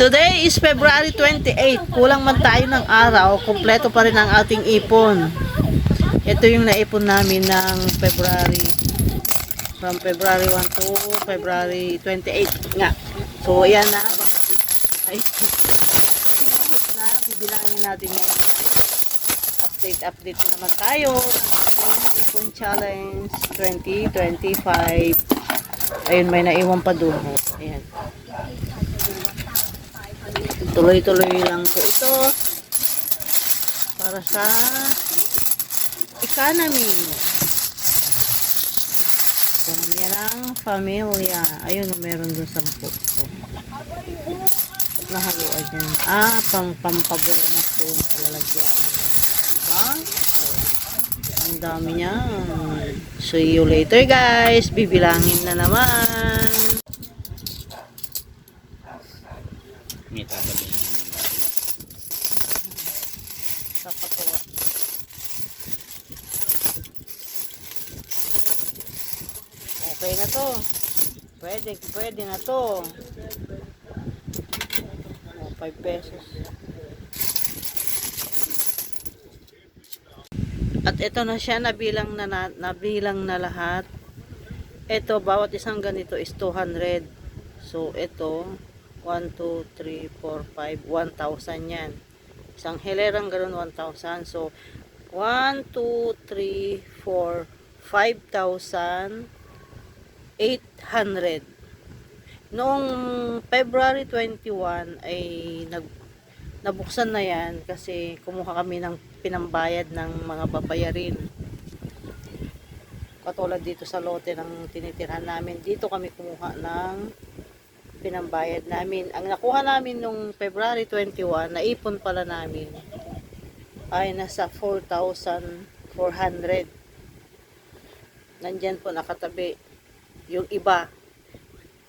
Today is February 28. Kulang man tayo ng araw, kumpleto pa rin ang ating ipon. Ito yung naipon namin ng February. From February 1 to February 28 nga. So, ayan na. Ay, na. Bibilangin natin yan. Update, update naman tayo. Ipon Challenge 2025. Ayun, may naiwan pa doon. Ayan. Tuloy-tuloy lang po ito para sa economy. Pamilya ng pamilya. Ayun, meron doon sa po. So, nahaluan yan. Ah, pang pampabuenas doon sa lalagyan. Diba? So, ang dami niya. See you later guys. Bibilangin na naman. May tatabi sa katuwa. Okay na to. Pwede, pwede na to. Oh, 5 pesos. At ito na siya, nabilang na, na nabilang na lahat. Ito, bawat isang ganito is 200. So, ito, 1, 2, 3, 4, 5, 1,000 yan. Isang hilerang ganun 1,000. So, 1, 2, 3, 4, 5,800. Noong February 21 ay nag nabuksan na yan kasi kumuha kami ng pinambayad ng mga babayarin. Katulad dito sa lote ng tinitirhan namin. Dito kami kumuha ng pinambayad namin. Ang nakuha namin nung February 21, naipon pala namin, ay nasa 4,400. Nandyan po nakatabi yung iba.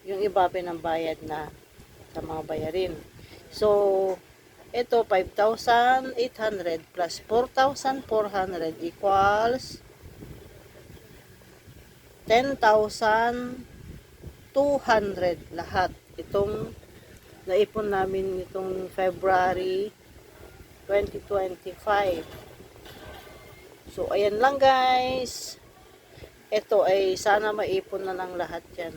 Yung iba pinambayad na sa mga bayarin. So, ito 5,800 plus 4,400 equals 10,200 lahat. Itong naipon namin itong February 2025. So, ayan lang guys. Ito ay sana maipon na ng lahat yan.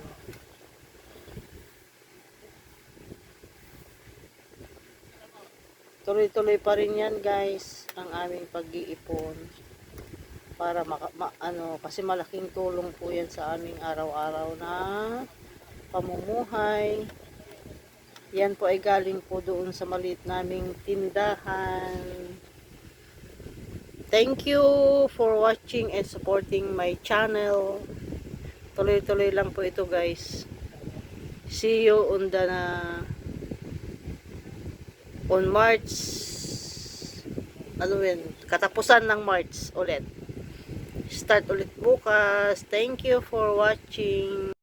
Tuloy-tuloy pa rin yan guys ang aming pag-iipon para maka, ma, ano kasi malaking tulong po yan sa aming araw-araw na pamumuhay. Yan po ay galing po doon sa maliit naming tindahan. Thank you for watching and supporting my channel. Tuloy-tuloy lang po ito guys. See you on the on March ano yun, katapusan ng March ulit. Start ulit bukas. Thank you for watching.